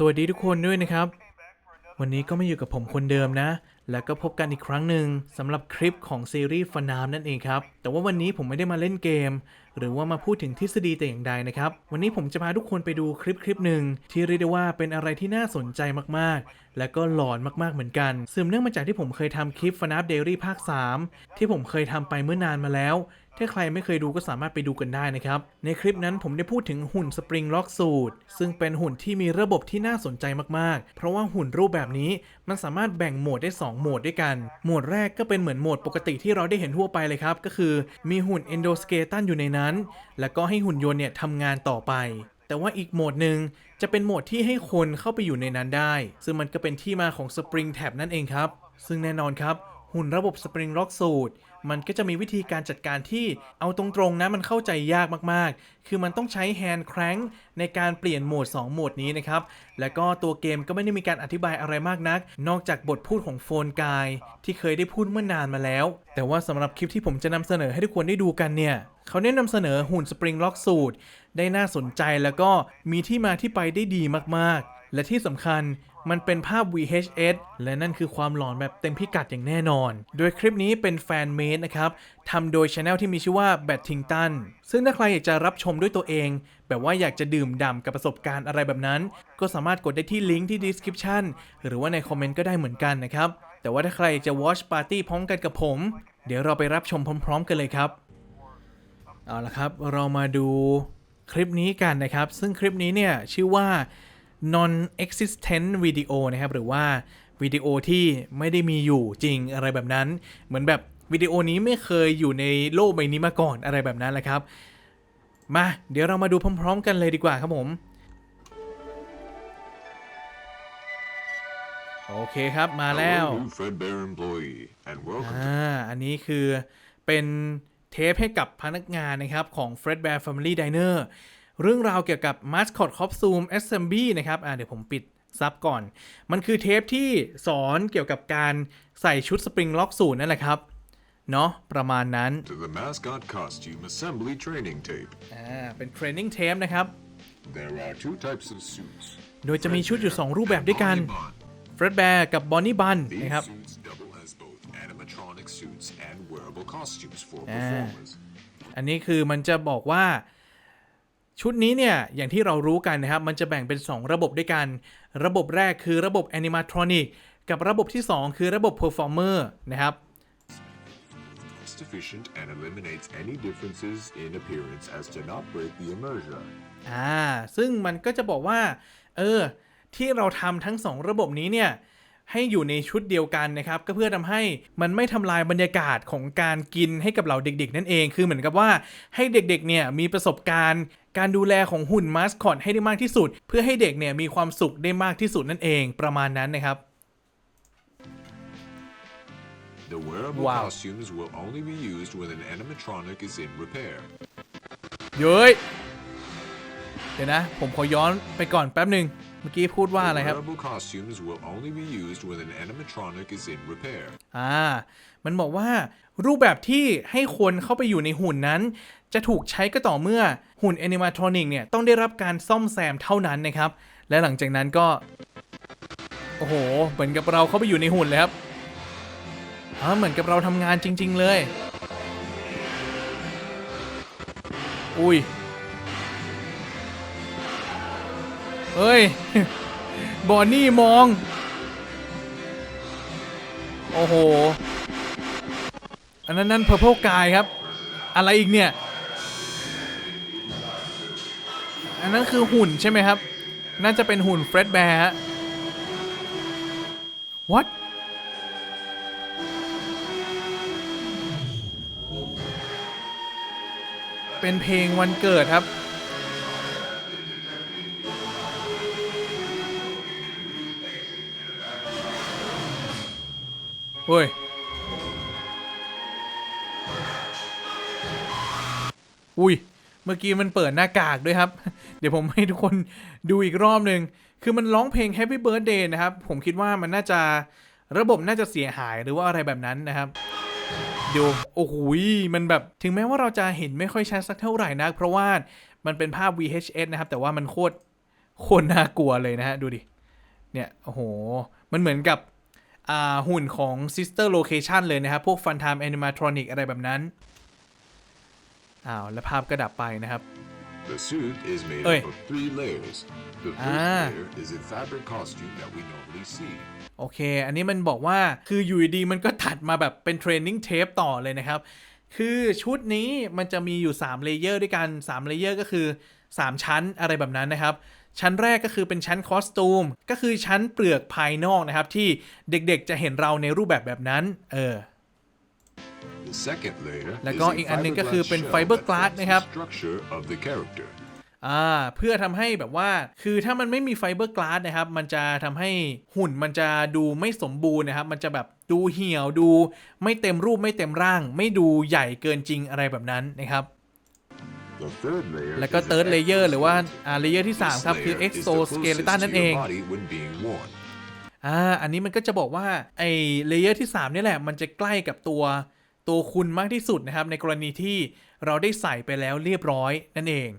สวัสดีทุกคนด้วยนะครับ วันนี้ก็มาอยู่กับผมคนเดิมนะ แล้วก็พบกันอีกครั้งหนึ่งสำหรับคลิปของซีรีส์ฟนามนั่นเองครับ แต่ว่าวันนี้ผมไม่ได้มาเล่นเกม หรือว่ามาพูดถึงทฤษฎีแต่อย่างใดนะครับ วันนี้ผมจะพาทุกคนไปดูคลิปคลิปหนึ่งที่เรียกได้ว่าเป็นอะไรที่น่าสนใจมากๆ และก็หลอนมากๆเหมือนกันสืบเนื่องมาจากที่ผมเคยทำคลิปฟนา p เดลี่ภาค 3 ที่ผมเคยทำไปเมื่อนานมาแล้วถ้าใครไม่เคยดูก็สามารถไปดูกันได้นะครับ ในคลิปนั้นผมได้พูดถึงหุ่นสปริงล็อกสูตร ซึ่งเป็นหุ่นที่มีระบบที่น่าสนใจมากๆ เพราะว่าหุ่นรูปแบบนี้มันสามารถแบ่งโหมดได้ 2โหมดด้วยกัน โหมดแรกก็เป็นเหมือนโหมดปกติที่เราได้เห็นทั่วไปเลยครับ ก็คือมีหุ่นเอนโดสเกตันอยู่ในนั้น แล้วก็ให้หุ่นยนต์เนี่ยทำงานต่อไป แต่ว่าอีกโหมดหนึ่งจะเป็นโหมดที่ให้คนเข้าไปอยู่ในนั้นได้ ซึ่งมันก็เป็นที่มาของ Spring Tab นั่นเองครับ ซึ่งแน่นอนครับ หุ่นระบบ Spring Rock Suit มันก็จะมีวิธีการจัดการที่เอาตรงๆนะมันเข้าใจยากมากๆ คือมันต้องใช้ Hand Crank ในการเปลี่ยนโหมด 2 โหมดนี้นะครับ และก็ตัวเกมก็ไม่ได้มีการอธิบายอะไรมากนัก นอกจากบทพูดของโฟนกาย ที่เคยได้พูดเมื่อนานมาแล้ว แต่ว่าสำหรับคลิปที่ผมจะนำเสนอให้ทุกคนได้ดูกันเนี่ยเขาได้นำเสนอหุ่น Spring Lock Suit ได้น่าสนใจแล้วก็มีที่มาที่ไปได้ดีมากๆ และที่สำคัญ มันเป็นภาพ VHS และนั่นคือความหลอนแบบเต็มพิกัดอย่างแน่นอน โดยคลิปนี้เป็นแฟนเมดนะครับทำโดยช anel ที่มีชื่อว่า b a t t i n g t o n ซึ่งถ้าใครอยากจะรับชมด้วยตัวเอง แบบว่าอยากจะดื่มด่ำกับประสบการณ์อะไรแบบนั้น ก็สามารถกดได้ที่ลิงก์ที่ description หรือว่าในคอมเมนต์ก็ได้เหมือนกันนะครับ แต่ว่าถ้าใครจะ watch party พร้อมกันกับผม เดี๋ยวเราไปรับชมพร้อม ๆ กันเลยครับ เอาละครับ เรามาดูคลิปนี้กันนะครับ ซึ่งคลิปนี้เนี่ยชื่อว่า non existent video นะครับ หรือว่าวิดีโอที่ไม่ได้มีอยู่จริงอะไรแบบนั้น เหมือนแบบวิดีโอนี้ไม่เคยอยู่ในโลกใบนี้มาก่อนอะไรแบบนั้นแหละครับ มาเดี๋ยวเรามาดูพร้อม ๆ กันเลยดีกว่าครับผม โอเคครับมาแล้ว Hello, new Fredbear employee, and welcome อ่าอันนี้คือเป็นเทปให้กับพนักงานนะครับของ Fredbear Family Diner เรื่องราวเกี่ยวกับ Mascot Costume Assembly นะครับอ่าเดี๋ยวผมปิดซับก่อน มันคือเทปที่สอนเกี่ยวกับการใส่ชุดสปริงล็อกสูทนั่นแหละครับ เนาะประมาณนั้น to the mascot costume assembly training tape. อ่าเป็นเทรนนิ่งเทปนะครับ There are two types of suits. โดยจะมีชุดอยู่ 2 รูปแบบด้วยกัน Bonnie Bun. Fredbear กับ Bonnie Bun These นะครับ suits double as both animatronic suits and wearable costumes for Ah. performers. อันนี้คือมันจะบอกว่า ชุดนี้เนี่ย อย่างที่เรารู้กันนะครับ มันจะแบ่งเป็น 2 ระบบด้วยกัน ระบบแรกคือระบบ animatronic กับระบบที่ 2 คือระบบ performer นะครับ Cost efficient and eliminates any differences in appearance as to not break the immersion. อ่า ซึ่งมันก็จะบอกว่า เออ ที่เราทำทั้ง 2 ระบบนี้เนี่ย ให้อยู่ในชุดเดียวกันนะครับก็เพื่อทำให้มันไม่ทำลายบรรยากาศของการกินให้กับเราเด็ก ๆ นั่นเองคือเหมือนกับว่าให้เด็กๆเนี่ยมีประสบการณ์การดูแลของหุ่นมาสคอตให้ได้มากที่สุด เพื่อให้เด็กเนี่ยมีความสุขได้มากที่สุดนั่นเองประมาณนั้นนะครับ The wearable Wow. costumes will only be used when an animatronic is in repair. เย้ยเดี๋ยวนะ ผมขอย้อนไปก่อนแป๊บหนึ่ง เมื่อกี้พูดว่าอะไร The ครับ wearable costumes will only be used when an animatronic is in repair. อ่า มันบอกว่ารูปแบบที่ให้คนเข้าไปอยู่ในหุ่นนั้น จะถูกใช้ก็ต่อเมื่อหุ่น Animatronic เนี่ย ต้องได้รับการซ่อมแซมเท่านั้นนะครับ และหลังจากนั้นก็ โอ้โห เหมือนกับเราเข้าไปอยู่ในหุ่นเลยครับอ่าเหมือนกับเราทำงานจริง ๆ เลย อุ้ย เฮ้ย บอนนี่มอง โอ้โห อันนั้นนั่นเพอร์เพลกายครับ อะไรอีกเนี่ย อันนั้นคือหุ่นใช่ไหมครับ น่าจะเป็นหุ่นเฟรดแบร์ what เป็นเพลงวันเกิดครับ เฮ้ย อุ้ย เมื่อกี้มันเปิดหน้ากากด้วยครับ เดี๋ยวผมให้ทุกคนดูอีกรอบหนึ่ง คือมันร้องเพลง Happy Birthday นะครับ ผมคิดว่ามันน่าจะระบบน่าจะเสียหายหรือว่าอะไรแบบนั้นนะครับดูโอ้โหมันแบบถึงแม้ว่าเราจะเห็นไม่ค่อยชัดสักเท่าไหร่นัก เพราะว่ามันเป็นภาพ VHS นะครับ แต่ว่ามันโคตรโคตรน่ากลัวเลยนะฮะ ดูดิ เนี่ย โอ้โห มันเหมือนกับ หุ่นของ Sister Location เลยนะครับ พวก Funtime Animatronic อะไรแบบนั้น อ้าว แล้วภาพก็ดับไปนะครับ The suit is made Oi. up of three layers. The first Ah. layer is a fabric costume that we normally see. โอเค อันนี้มันบอกว่าคืออยู่ดีๆมันก็ตัดมาแบบเป็นเทรนนิ่งเทปต่อเลยนะครับ คือชุดนี้มันจะมีอยู่3เลเยอร์ด้วยกัน3เลเยอร์ก็คือ 3 ชั้นอะไรแบบนั้นนะครับ ชั้นแรกก็คือเป็นชั้นคอสตูม ก็คือชั้นเปลือกภายนอกนะครับ ที่เด็กๆจะเห็นเราในรูปแบบแบบนั้น เออ The second layer แล้ว is ก็ a อีกอันหนึงก็ fiberglass คือเป็น shell ไฟเบอร์ that กลาส forms นะครับ the structure of the character. อ่าเพื่อทำให้แบบว่าคือถ้ามันไม่มีไฟเบอร์กลาสนะครับ มันจะทำให้หุ่นมันจะดูไม่สมบูรณ์นะครับ มันจะแบบดูเหี่ยวดู ไม่เต็มรูปไม่เต็มร่าง ไม่ดูใหญ่เกินจริงอะไรแบบนั้นนะครับ The third layer แล้วก็ is an third layer หรือว่าอ่าเลเยอร์ที่ This 3ครับ คือ layer is the exoskeleton closest นั่น to เอ your ง body when being worn. อ่าอันนี้มันก็จะบอกว่าไอ้เลเยอร์ที่ 3 นี่แหละ มันจะใกล้กับตัวตัวคุณมากที่สุดนะครับ ในกรณีที่เราได้ใส่ไปแล้วเรียบร้อยนั่นเอง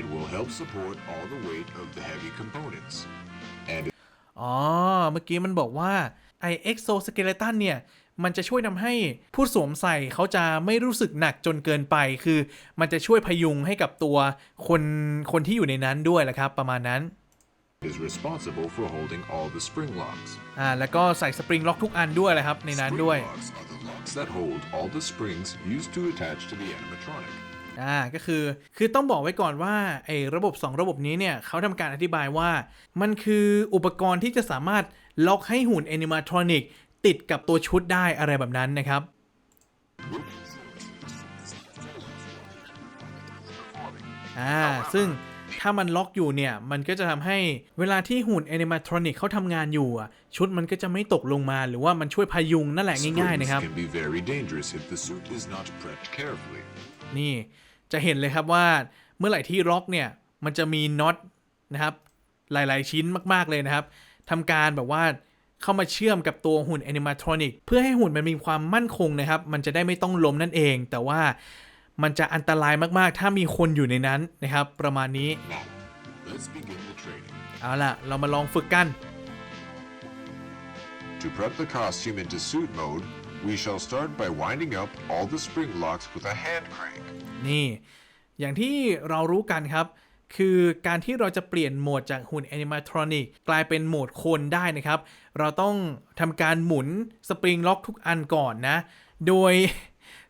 It will help support all the weight of the heavy components. And อ๋อ เมื่อกี้มันบอกว่าไอเอ็กโซสเกเลตันเนี่ย มันจะช่วยทำให้ผู้สวมใส่เขาจะไม่รู้สึกหนักจนเกินไป คือมันจะช่วยพยุงให้กับตัวคนคนที่อยู่ในนั้นด้วยแหละครับ ประมาณนั้น is responsible for holding all the spring locks. อ่าแล้วก็ใส่สปริงล็อกทุกอันด้วยแหละครับในนั้น Spring ด้วย locks are the locks that hold all the springs used to attach to the animatronic. อ่าก็คือคือต้องบอกไว้ก่อนว่าไอ้ระบบ 2 ระบบนี้เนี่ยเขาทำการอธิบายว่า มันคืออุปกรณ์ที่จะสามารถล็อกให้หุ่นแอนิมาทรอนิก ติดกับตัวชุดได้อะไรแบบนั้นนะครับ อ่า ซึ่งถ้ามันล็อกอยู่เนี่ย มันก็จะทำให้เวลาที่หุ่นแอนิมาทรอนิกเขาทำงานอยู่อะ ชุดมันก็จะไม่ตกลงมาหรือว่ามันช่วยพยุงนั่นแหละง่ายๆ Springs นะครับ can be very dangerous if the suit is not prepped carefully. นี่จะเห็นเลยครับว่าเมื่อไหร่ที่ล็อกเนี่ย มันจะมีน็อตนะครับ หลายๆชิ้นมากๆเลยนะครับทำการแบบว่า เข้ามาเชื่อมกับตัวหุ่นแอนิมาทรอนิกเพื่อให้หุ่นมันมีความมั่นคงนะครับ มันจะได้ไม่ต้องล้มนั่นเอง แต่ว่ามันจะอันตรายมากๆ ถ้ามีคนอยู่ในนั้นนะครับ ประมาณนี้ Now, let's begin the training. เอาล่ะ เรามาลองฝึกกัน To prep the costume into suit mode, we shall start by winding up all the spring locks with a hand crank. นี่ อย่างที่เรารู้กันครับ คือการที่เราจะเปลี่ยนโหมดจากหุ่นแอนิมาทรอนิกกลายเป็นโหมดคนได้นะครับ เราต้องทำการหมุนสปริงล็อกทุกอันก่อนนะ โดย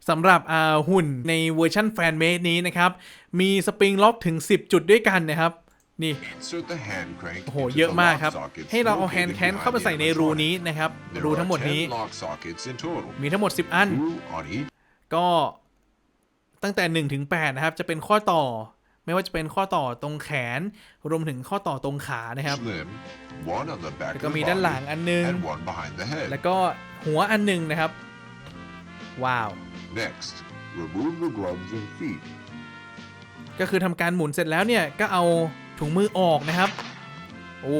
สำหรับอ่าหุ่นในเวอร์ชันแฟนเมดนี้นะครับ มีสปริงล็อกถึง 10 จุดด้วยกันนะครับนี่ Insert the hand crank โอ้โห into เยอะ the มาก lock ครับ sockets ให้เราเอาแฮน located ด์แคนเข้า behind ไป the ใส่ในรู animatronic. นี้นะครับ There รู are ทั้งหมดนี้10 lock sockets in total. มีทั้งหมด 10 อัน Two on each ก็ตั้งแต่ 1 ถึง 8 นะครับ จะเป็นข้อต่อ ไม่ว่าจะเป็นข้อต่อตรงแขน รวมถึงข้อต่อตรงขานะครับ limb, one on the back แล้ว of ก็ the มีด้านหลัง body, อันนึง and one behind the head. แล้วก็หัวอันหนึ่งนะครับ ว้าว Next, remove the gloves and feet. ก็คือทำการหมุนเสร็จแล้วเนี่ย ก็เอาถุงมือออกนะครับ โอ้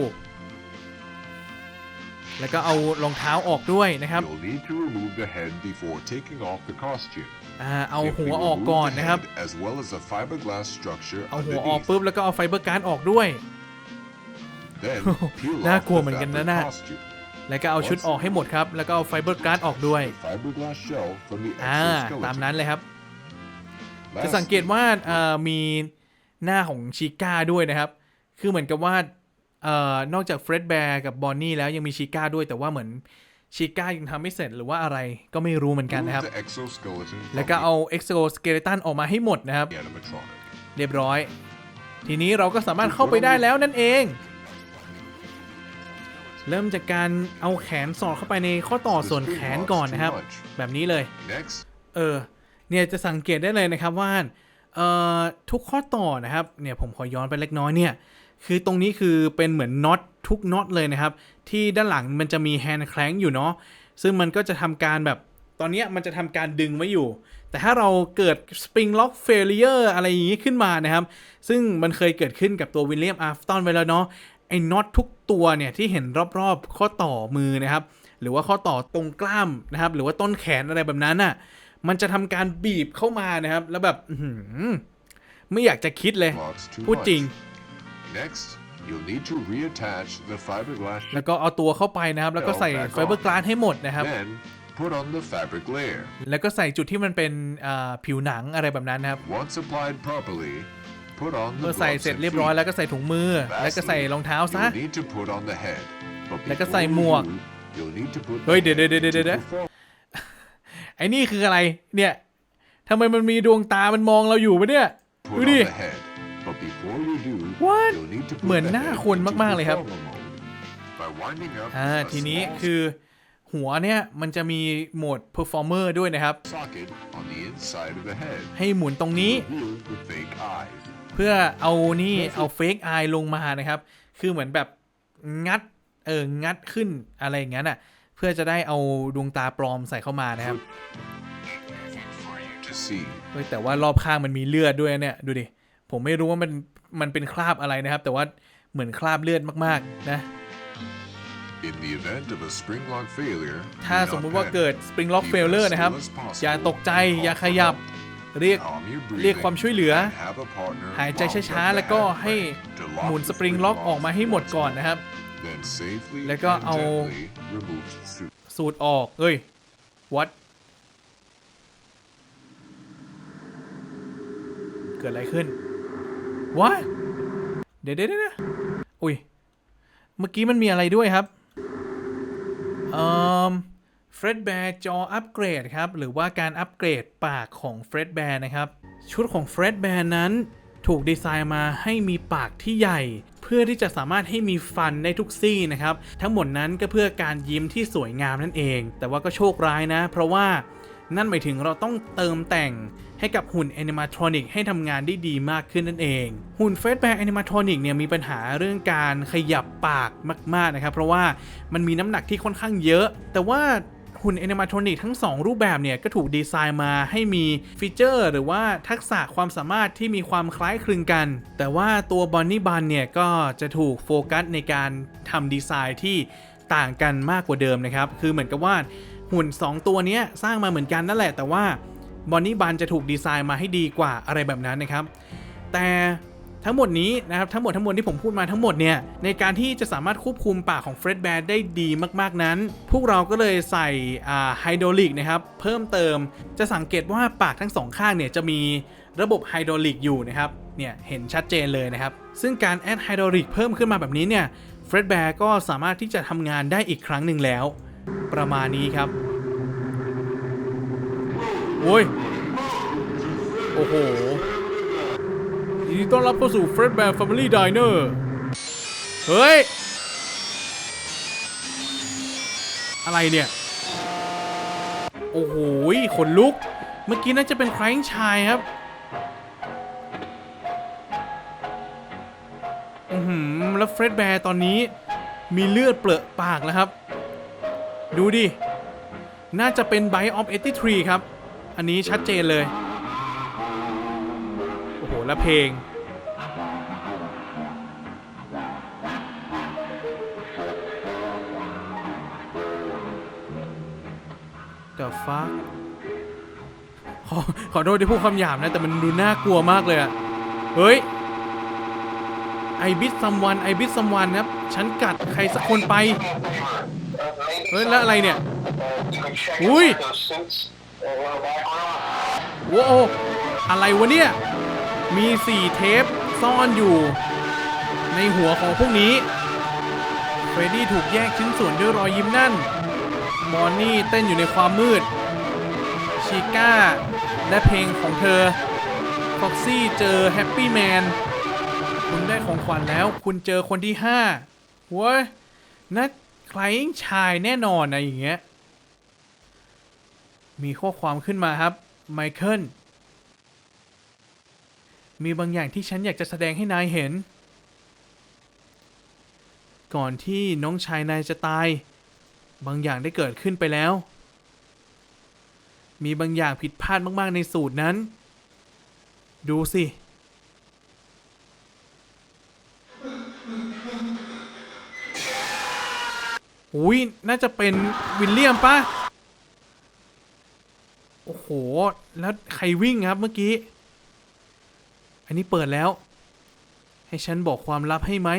แล้วก็เอารองเท้าออกด้วยนะครับ You'll need to remove the head before taking off the costume. อ่าเอา If หัว we ออก remove ก่อน the นะครับ head, as well as the fiberglass structure เอาหัวออก underneath, ปุ๊บแล้วก็เอาไฟเบอร์การ์ดออกด้วย then peel น่า off กลัว the เหมือนกันนะ fabric น่ะ costume. แล้วก็เอาชุดออกให้หมดครับ แล้วก็เอาไฟเบอร์การ์ดออกด้วย The fiberglass shell from the อ่า ตาม exoskeleton. นั้นเลยครับ จะ Lastly, สังเกตว่าเอ่อมีหน้าของชิก้าด้วยนะครับ คือเหมือนกับว่าเอ่อนอกจากเฟร็ดแบร์กับบอนนี่แล้วยังมีชิก้าด้วยแต่ว่าเหมือน ชิก้ายังทำไม่เสร็จหรือว่าอะไรก็ไม่รู้เหมือนกันนะครับ remove the exoskeleton แล้ว from ก็ the เอาเอ็กโซสเกเลตันออกมาให้หมดนะครับ animatronic. เรียบร้อย ทีนี้เราก็สามารถเข้าไปได้แล้วนั่นเอง เริ่มจากการเอาแขนสอดเข้าไปในข้อต่อ The ส่วน spring แขน locks ก่อน too นะครับ much. แบบนี้เลย Next, เออ เนี่ยจะสังเกตได้เลยนะครับว่าเอ่อทุกข้อต่อนะครับ เนี่ยผมขอย้อนไปเล็กน้อยเนี่ย คือตรงนี้คือเป็นเหมือนน็อตทุกน็อตเลยนะครับ ที่ด้านหลังมันจะมีแฮนด์แคลงอยู่เนาะซึ่งมันก็จะทำการแบบตอนเนี้ยมันจะทำการดึงไว้อยู่ แต่ถ้าเราเกิด Spring Lock Failure อะไรอย่างนี้ขึ้นมานะครับ ซึ่งมันเคยเกิดขึ้นกับตัววิลเลียมอาร์ฟตันไปแล้วเนาะไอ้น็อตทุกตัวเนี่ยที่เห็นรอบๆ ข้อต่อมือนะครับ หรือว่าข้อต่อตรงกล้ามนะครับ หรือว่าต้นแขนอะไรแบบนั้นน่ะมันจะทำการบีบเข้ามานะครับ แล้วแบบอื้อหือไม่อยากจะคิดเลย locks too พูดจริง much. Next, you'll need to reattach the fiberglass แล้วก็เอาตัวเข้าไปนะครับ แล้วก็ใส่ไฟเบอร์กลาสให้หมดนะครับ then put on the fabric layer. แล้วก็ใส่จุดที่มันเป็นอ่าผิวหนังอะไรแบบนั้นนะครับ Once applied properly, put on เมื่ the อใส่ gloves เสร็จ and เรียบร้อย feet. แล้วก็ใส่ถุงมือ แล้วก็ใส่รองเท้าซะ You'll need to put on the head. But แล้วก็ before ใส่ you หมวก do, you'll need to put เฮ้ย the เดี๋ยว head เดี๋ยวเดี๋ยว into เดี๋ยว perform- ไอ้นี่คืออะไร เนี่ยทำไมมันมีดวงตามันมองเราอยู่ปะเนี่ย Put ดู on ดิ เหมือน the หน้า head คน into มากๆเลยครับ performer mode. By winding up อ่า a ทีนี้ small คือหัวเนี่ยมันจะมีโหมด performer ด้วยนะครับ socket on the inside of the head. ให้หมุนตรงนี้ Revealed with fake eyes. เพื่อเอานี่เอาเฟก e อ e ลงมานะครับ คือเหมือนแบบงัด เออ งัดขึ้นอะไรอย่างนั้นอะ เพื่อจะได้เอาดวงตาปลอมใส่เข้ามานะครับ for you to see. เฮ้ยแต่ว่ารอบข้างมันมีเลือดด้วยเนี่ย ดูดิ ผมไม่รู้ว่ามัน มันเป็นคราบอะไรนะครับ แต่ว่าเหมือนคราบเลือดมากๆนะ In the event of a spring lock failure, ถ้า do สม not มุติว่า panic. เกิด spring lock failure นะครับ อย่าตกใจอย่าขยับ เรียก Calm your เรียก breathing ความช่วยเหลือ and have a partner หายใจ lock ช้า up ๆ the แล้วก็ hand ให้ to lock หมุน the สปริง spring ล็อก lock ออกมาให้หมดก่อนนะครับ Then safely แล้วก็ and เอา gently remove the suit. สูตรออก เอ้ย วัด เกิดอะไรขึ้น วะเดี๋ยวเดี๋ยวเดี๋ยวอุ้ย เมื่อกี้มันมีอะไรด้วยครับเอ่อเฟรดแบร์จออัปเกรดครับ หรือว่าการอัปเกรดปากของเฟรดแบร์นะครับ ชุดของเฟรดแบร์นั้นถูกดีไซน์มาให้มีปากที่ใหญ่ เพื่อที่จะสามารถให้มีฟันได้ทุกซี่นะครับ ทั้งหมดนั้นก็เพื่อการยิ้มที่สวยงามนั่นเอง แต่ว่าก็โชคร้ายนะ เพราะว่านั่นหมายถึงเราต้องเติมแต่ง ให้กับหุ่น Animatronic ให้ทำงานได้ดีมากขึ้นนั่นเอง หุ่น f a c e b a r Animatronic เนี่ยมีปัญหาเรื่องการขยับปากมากๆนะครับ เพราะว่ามันมีน้ำหนักที่ค่อนข้างเยอะ แต่ว่าหุ่น Animatronic ทั้ง 2 รูปแบบเนี่ยก็ถูกดีไซน์มาให้มีฟีเจอร์ หรือว่าทักษะความสามารถที่มีความคล้ายคลึงกัน แต่ว่าตัว Bonnie Bun เนี่ยก็จะถูกโฟกัสในการทำดีไซน์ที่ต่างกันมากกว่าเดิมนะครับ คือเหมือนกับว่าหุ่น 2 ตัวนี้สร้างมาเหมือนกันนั่นแหละแต่ว่า บอนนี่บันจะถูกดีไซน์มาให้ดีกว่าอะไรแบบนั้นนะครับ แต่ทั้งหมดนี้นะครับทั้งหมดทั้งมวลที่ผมพูดมาทั้งหมดเนี่ยในการที่จะสามารถควบคุมปากของเฟรดแบร์ได้ดีมากๆนั้น พวกเราก็เลยใส่ไฮดรอลิกนะครับเพิ่มเติมจะสังเกตว่าปากทั้งสองข้างเนี่ยจะมีระบบไฮดรอลิกอยู่นะครับเนี่ยเห็นชัดเจนเลยนะครับ ซึ่งการแอดไฮดรอลิกเพิ่มขึ้นมาแบบนี้เนี่ยเฟรดแบร์ก็สามารถที่จะทำงานได้อีกครั้งหนึ่งแล้ว ประมาณนี้ครับ โอ้ย โอ้โหยินดีต้อนรับเข้าสู่ Fred Bear Family Diner เฮ้ย อะไรเนี่ย โอ้โหขนลุก เมื่อกี้น่าจะเป็นใครชายครับ อือหือ แล้วเฟรดแบร์ตอนนี้มีเลือดเปลอปากแล้วครับ ดูดิ น่าจะเป็น Bite of 83ครับ อันนี้ชัดเจนเลย โอ้โห แล้วเพลง The fuck ขอขอโทษที่พูดคำหยาบนะ แต่มันดูน่ากลัวมากเลยอะเฮ้ย ไอบิดซัมวันไอบิดซัมวันครับ ฉันกัดใครสักคนไป เฮ้ย แล้วอะไรเนี่ย อุ้ย โอ้โหอะไรวะเนี่ย มีสี่เทปซ่อนอยู่ ในหัวของพวกนี้ เฟรดดี้ถูกแยกชิ้นส่วนด้วยรอยยิ้มนั่น มอนนี่เต้นอยู่ในความมืด ชิก้า และเพลงของเธอ ฟ็อกซี่เจอแฮปปี้แมน คุณได้ของขวัญแล้ว คุณเจอคนที่ห้าว้ยนักใครชายแน่นอนนะอย่างเงี้ย มีข้อความขึ้นมาครับไมเคิลมีบางอย่างที่ฉันอยากจะแสดงให้นายเห็น ก่อนที่น้องชายนายจะตาย บางอย่างได้เกิดขึ้นไปแล้ว มีบางอย่างผิดพลาดมาก ๆ ในสูตรนั้น ดูสิอุ้ยน่าจะเป็นวิลเลียมปะ โอ้โห แล้วใครวิ่งครับเมื่อกี้ อันนี้เปิดแล้ว ให้ฉันบอกความลับให้ไหม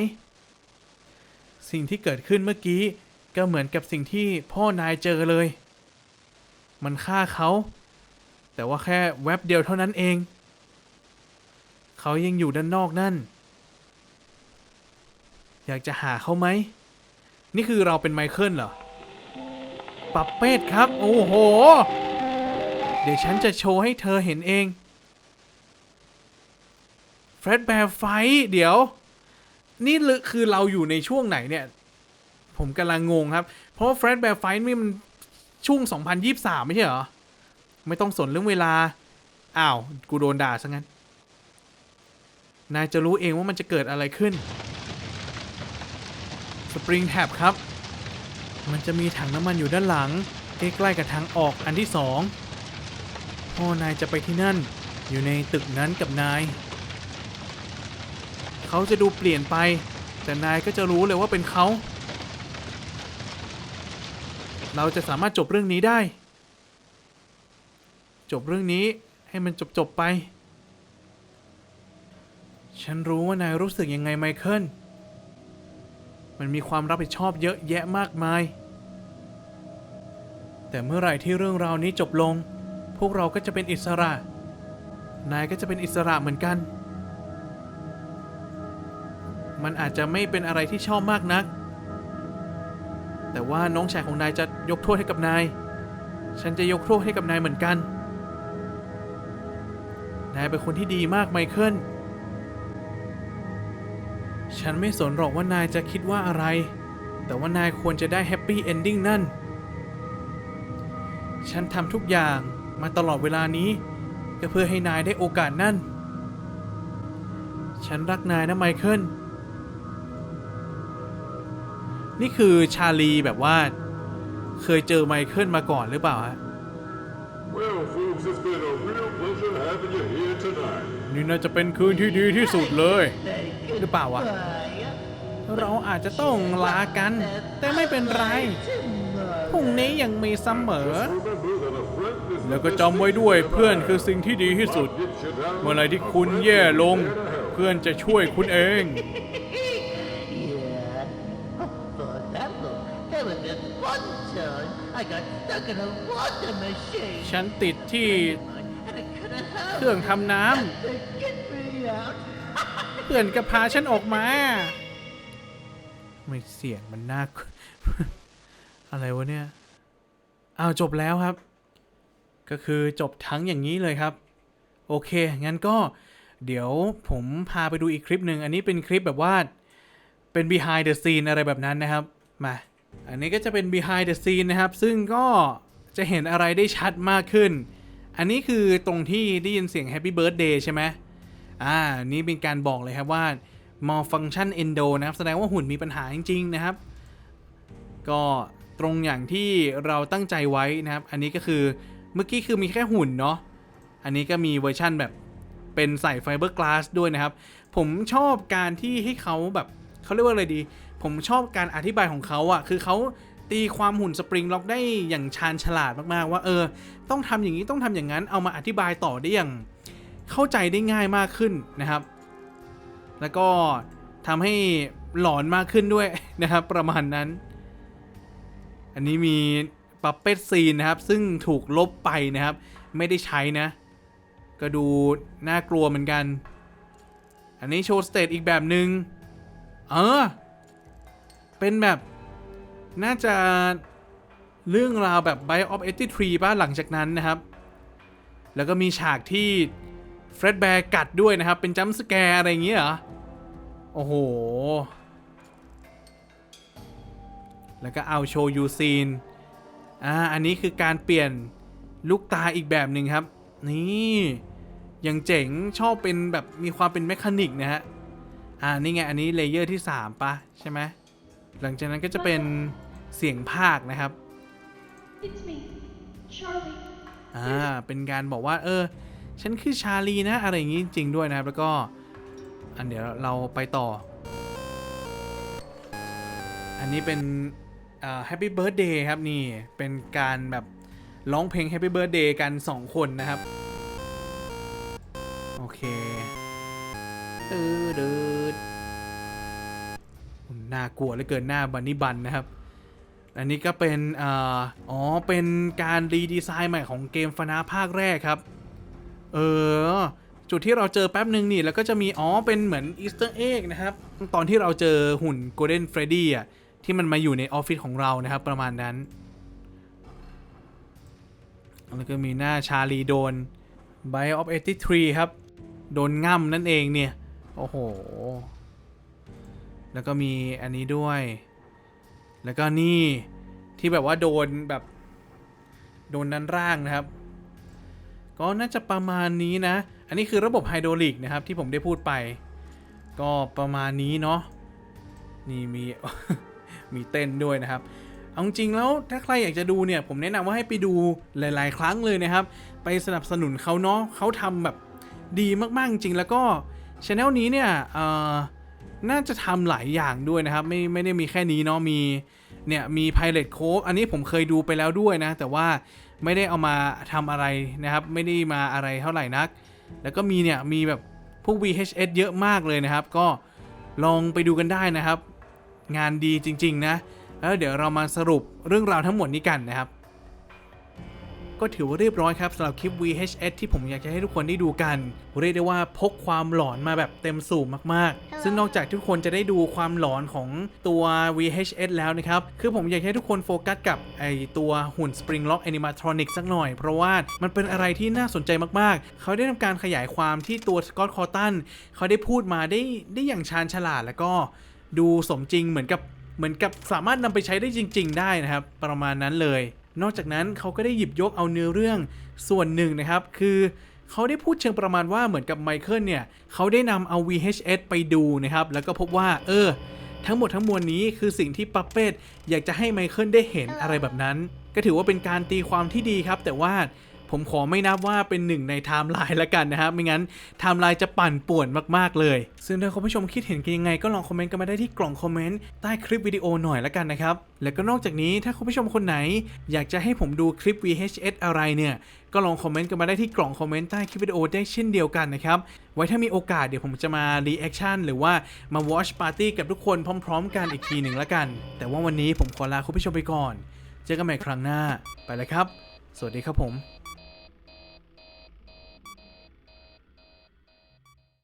สิ่งที่เกิดขึ้นเมื่อกี้ก็เหมือนกับสิ่งที่พ่อนายเจอเลย มันฆ่าเขา แต่ว่าแค่แวบเดียวเท่านั้นเอง เขายังอยู่ด้านนอกนั่น อยากจะหาเขาไหม นี่คือเราเป็นไมเคิลเหรอ ปับเป็ดครับ โอ้โห เดี๋ยวฉันจะโชว์ให้เธอเห็นเองเฟรดแบร์ไฟเดี๋ยว นี่ลึคือเราอยู่ในช่วงไหนเนี่ย ผมกำลังงงครับ เพราะว่าเฟรดแบร์ไฟนี่มันช่วง 2023 ไม่ใช่เหรอ ไม่ต้องสนเรื่องเวลา อ้าว กูโดนด่าซะงั้น นายจะรู้เองว่ามันจะเกิดอะไรขึ้น สปริงแท็บครับ มันจะมีถังน้ำมันอยู่ด้านหลัง ใกล้ๆกับทางออกอันที่สอง พ่อนายจะไปที่นั่น อยู่ในตึกนั้นกับนาย เขาจะดูเปลี่ยนไป แต่นายก็จะรู้เลยว่าเป็นเขา เราจะสามารถจบเรื่องนี้ได้ จบเรื่องนี้ให้มันจบๆไป ฉันรู้ว่านายรู้สึกยังไงไมเคิล มันมีความรับผิดชอบเยอะแยะมากมาย แต่เมื่อไหร่ที่เรื่องราวนี้จบลง วกเราก็จะเป็นอิสระ นายก็จะเป็นอิสระเหมือนกัน มันอาจจะไม่เป็นอะไรที่ชอบมากนัก แต่ว่าน้องชายของนายจะยกโทษให้กับนาย ฉันจะยกโทษให้กับนายเหมือนกัน นายเป็นคนที่ดีมากไมเคิล ฉันไม่สนหรอกว่านายจะคิดว่าอะไร แต่ว่านายควรจะได้แฮปปี้เอนดิ้งนั่นฉันทำทุกอย่าง มาตลอดเวลานี้ก็เพื่อให้นายได้โอกาสนั่น ฉันรักนายนะไมเคิล นี่คือชาลีแบบว่า เคยเจอไมเคิลมาก่อนหรือเปล่าฮะ Well, folks, it's been a real pleasure having you here tonight. นี่น่าจะเป็นคืนที่ดีที่สุดเลย หรือเปล่าวะ เราอาจจะต้องลากัน แต่ไม่เป็นไร พรุ่งนี้ยังมีเสมอ Remember แล้วก็จำไว้ด้วยเพื่อนคือสิ่งที่ดีที่สุด get you down. เมื่อไหรที่คุณแย่ลง เพื่อนจะช่วยคุณเอง Yeah. Oh, that look. That was a fun time. I got stuck in a water machine. ฉันติดที่ And I couldn't เค help รื่องทำน้ but get me out. ำเพื่อนก็พาฉันออกมา ไม่เสียงมันน่ากลัว อะไรวะเนี่ย อ้าวจบแล้วครับ ก็คือจบทั้งอย่างนี้เลยครับ โอเค งั้นก็เดี๋ยวผมพาไปดูอีกคลิปหนึ่ง อันนี้เป็นคลิปแบบว่าเป็น behind the scene อะไรแบบนั้นนะครับ มา อันนี้ก็จะเป็น behind the scene นะครับ ซึ่งก็จะเห็นอะไรได้ชัดมากขึ้น อันนี้คือตรงที่ได้ยินเสียง happy birthday ใช่ไหมอ่า นี่เป็นการบอกเลยครับว่า malfunction endo นะครับ แสดงว่าหุ่นมีปัญหาจริง ๆ นะครับ ก็ตรงอย่างที่เราตั้งใจไว้นะครับ อันนี้ก็คือ เมื่อกี้คือมีแค่หุ่นเนาะ อันนี้ก็มีเวอร์ชั่นแบบเป็นใส่ไฟเบอร์กลาสด้วยนะครับ ผมชอบการที่ให้เขาแบบเขาเรียกว่าอะไรดี ผมชอบการอธิบายของเขาอะคือเขาตีความหุ่นสปริงล็อกได้อย่างชาญฉลาดมากๆ ว่าเออ ต้องทำอย่างนี้ต้องทำอย่างนั้นเอามาอธิบายต่อได้อย่าง เข้าใจได้ง่ายมากขึ้นนะครับ แล้วก็ทำให้หลอนมากขึ้นด้วยนะครับ ประมาณนั้น อันนี้มี ปัปเปตซีนนะครับ ซึ่งถูกลบไปนะครับ ไม่ได้ใช้นะ ก็ดูน่ากลัวเหมือนกัน อันนี้โชว์สเตตอีกแบบหนึง่งเออ เป็นแบบ น่าจะเรื่องราวแบบ Bio of 83ป่ะหลังจากนั้นนะครับ แล้วก็มีฉากที่เฟร็ดแบร์กัดด้วยนะครับ เป็นจัมป์สแกร์อะไรอย่างเงี้ยเหรอ โอ้โห แล้วก็เอาโชว์ยูซีน อ่าอันนี้คือการเปลี่ยนลูกตาอีกแบบหนึ่งครับ นี่ยังเจ๋งชอบเป็นแบบมีความเป็นแมคานิกนะฮะอ่านี่ไงอันนี้เลเยอร์ที่ 3ปะใช่ไหมหลังจากนั้นก็จะเป็นเสียงภาคนะครับ It's me, Charlie. อ่าเป็นการบอกว่า เออ ฉันคือชาลีนะ อะไรอย่างงี้จริงด้วยนะครับ แล้วก็ อันเดี๋ยวเราไปต่อ อันนี้เป็น อ่า Happy Birthday ครับนี่เป็นการแบบร้องเพลง Happy Birthday กัน 2 คนนะครับ โอเคตืดดน่ากลัวเหลือเกินหน้าบันนี่บันนะครับ อันนี้ก็เป็นอ๋อเป็นการรีดีไซน์ใหม่ของเกมฟนาภาคแรกครับ เออจุดที่เราเจอแป๊บหนึ่งนี่แล้วก็จะมีอ๋อเป็นเหมือนอีสเตอร์เอ็กนะครับ ตอนที่เราเจอหุ่น Golden Freddy อะ ที่มันมาอยู่ในออฟฟิศของเรานะครับ ประมาณนั้น แล้วก็มีหน้าชาลีโดน Bio of 83 ครับ โดนง่ำนั่นเองเนี่ย โอ้โห แล้วก็มีอันนี้ด้วย แล้วก็นี่ที่แบบว่าโดนแบบ โดนด้นล่างนะครับ ก็น่าจะประมาณนี้นะ อันนี้คือระบบไฮดรอลิกนะครับที่ผมได้พูดไป ก็ประมาณนี้เนาะนี่มี มีเต้นด้วยนะครับ เอาจริงแล้วถ้าใครอยากจะดูเนี่ย ผมแนะนำว่าให้ไปดูหลาย ๆ ครั้งเลยนะครับ ไปสนับสนุนเขาเนาะเขาทำแบบดีมาก ๆ จริงแล้วก็ช anel นี้เนี่ยน่าจะทำหลายอย่างด้วยนะครับ ไม่ไม่ได้มีแค่นี้เนาะมีเนี่ยมี Pilot Cove อันนี้ผมเคยดูไปแล้วด้วยนะ แต่ว่าไม่ได้เอามาทำอะไรนะครับ ไม่ได้มาอะไรเท่าไหร่นัก แล้วก็มีเนี่ยมีแบบพวก VHS เยอะมากเลยนะครับ ก็ลองไปดูกันได้นะครับ งานดีจริง ๆ นะ แล้วเดี๋ยวเรามาสรุปเรื่องราวทั้งหมดนี้กันนะครับ ก็ถือว่าเรียบร้อยครับสำหรับคลิป VHS ที่ผมอยากจะให้ทุกคนได้ดูกัน เรียกได้ว่าพกความหลอนมาแบบเต็มสูบมากๆ ซึ่งนอกจากทุกคนจะได้ดูความหลอนของตัว VHS แล้วนะครับ คือผมอยากให้ทุกคนโฟกัสกับไอตัวหุ่น Spring Lock Animatronic สักหน่อย เพราะว่ามันเป็นอะไรที่น่าสนใจมากๆ เขาได้ทำการขยายความที่ตัว Scott c o r t o n เขาได้พูดมาได้ได้อย่างชาญฉลาดแล้วก็ ดูสมจริงเหมือนกับเหมือนกับสามารถนำไปใช้ได้จริง ๆ ได้นะครับ ประมาณนั้นเลย นอกจากนั้นเขาก็ได้หยิบยกเอาเนื้อเรื่องส่วนหนึ่งนะครับ คือเขาได้พูดเชิงประมาณว่าเหมือนกับไมเคิลเนี่ยเขาได้นำเอา VHS ไปดูนะครับ แล้วก็พบว่า เออ ทั้งหมดทั้งมวลนี้คือสิ่งที่ปัปเป้อยากจะให้ไมเคิลได้เห็นอะไรแบบนั้น ก็ถือว่าเป็นการตีความที่ดีครับ แต่ว่า ผมขอไม่นับว่าเป็นหนึ่งในไทม์ไลน์ละกันนะครับไม่งั้นไทม์ไลน์จะปั่นป่วนมากๆเลย ซึ่งถ้าคุณผู้ชมคิดเห็นกันยังไงก็ลองคอมเมนต์กันมาได้ที่กล่องคอมเมนต์ใต้คลิปวิดีโอหน่อยละกันนะครับ แล้วก็นอกจากนี้ถ้าคุณผู้ชมคนไหน อยากจะให้ผมดูคลิป VHS อะไรเนี่ยก็ลองคอมเมนต์กันมาได้ที่กล่องคอมเมนต์ใต้คลิปวิดีโอได้เช่นเดียวกันนะครับ ไว้ถ้ามีโอกาสเดี๋ยวผมจะมารีแอคชั่นหรือว่ามา watch party กับทุกคนพร้อม ๆ กันอีกทีหนึ่งละกัน แต่ว่าวันนี้ผมขอลาคุณผู้ชมไปก่อน เจอกันใหม่ครั้งหน้าไปเลยครับ สวัสดีครับผม